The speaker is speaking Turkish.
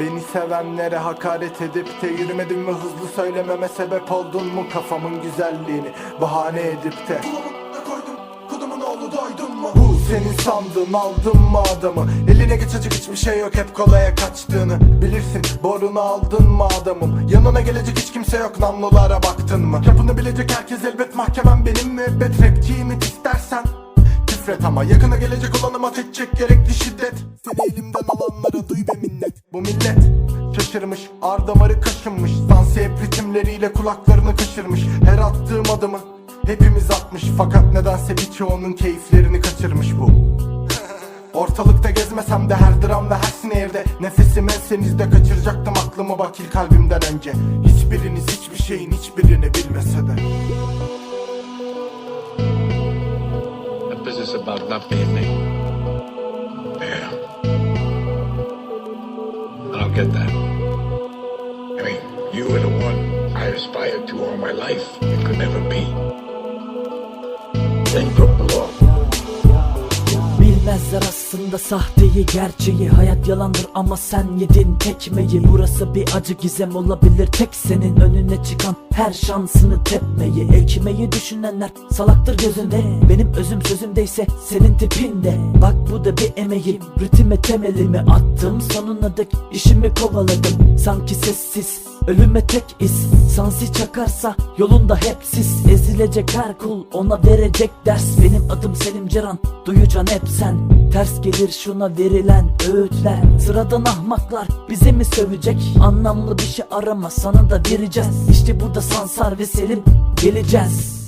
Beni sevenlere hakaret edip de yürümedim ve hızlı söylememe sebep oldun mu kafamın güzelliğini bahane edip de? Senin sandığın aldın mı adamı? Eline geçecek hiçbir şey yok hep kolaya kaçtığını. Bilirsin borunu aldın mı adamım? Yanına gelecek hiç kimse yok namlulara baktın mı? Yapını bilecek herkes elbet mahkemem benim müebbet Rapçiyim it istersen. Küfret ama yakına gelecek olanıma edecek gerekli şiddet. Seni elimden alanlara Bu millet şaşırmış ar damarı kaşınmış. Dans hep ritimleriyle kulaklarını kaşırmış Her attığım adımı hepimiz atmış. Fakat nedense birçoğunun keyiflerini kaçırmış bu. Ortalıkta gezmesem de her dramda her snare Nefesimi ensenizde kaçıracaktım aklımı bakil kalbimden önce. Hiçbiriniz hiçbir şeyin hiçbirini bilmese de. The business about not being me. Get that. I mean, you were the one I aspired to all my life. It could never be. Then Bilmezler aslında sahteyi gerçeği. Hayat yalandır ama sen yedin tekmeyi. Burası bir acı gizem olabilir tek senin. Önüne çıkan her şansını tepmeyi. Ekmeği düşünenler salaktır gözünde. Benim özüm sözümdeyse senin tipinde. Bak bu da bir emeğim. Ritime temelimi attım. Sonuna dek işimi kovaladım. Sanki sessiz Ölüme tek iz Sansi çakarsa yolunda hep sis. Ezilecek her kul ona verecek ders. Benim adım Selim Ceran Duyacan hep sen. Ters gelir şuna verilen öğütler. Sıradan ahmaklar bize mi sövecek? Anlamlı bir şey arama sana da vereceğiz. İşte burada Sansar ve Selim geleceğiz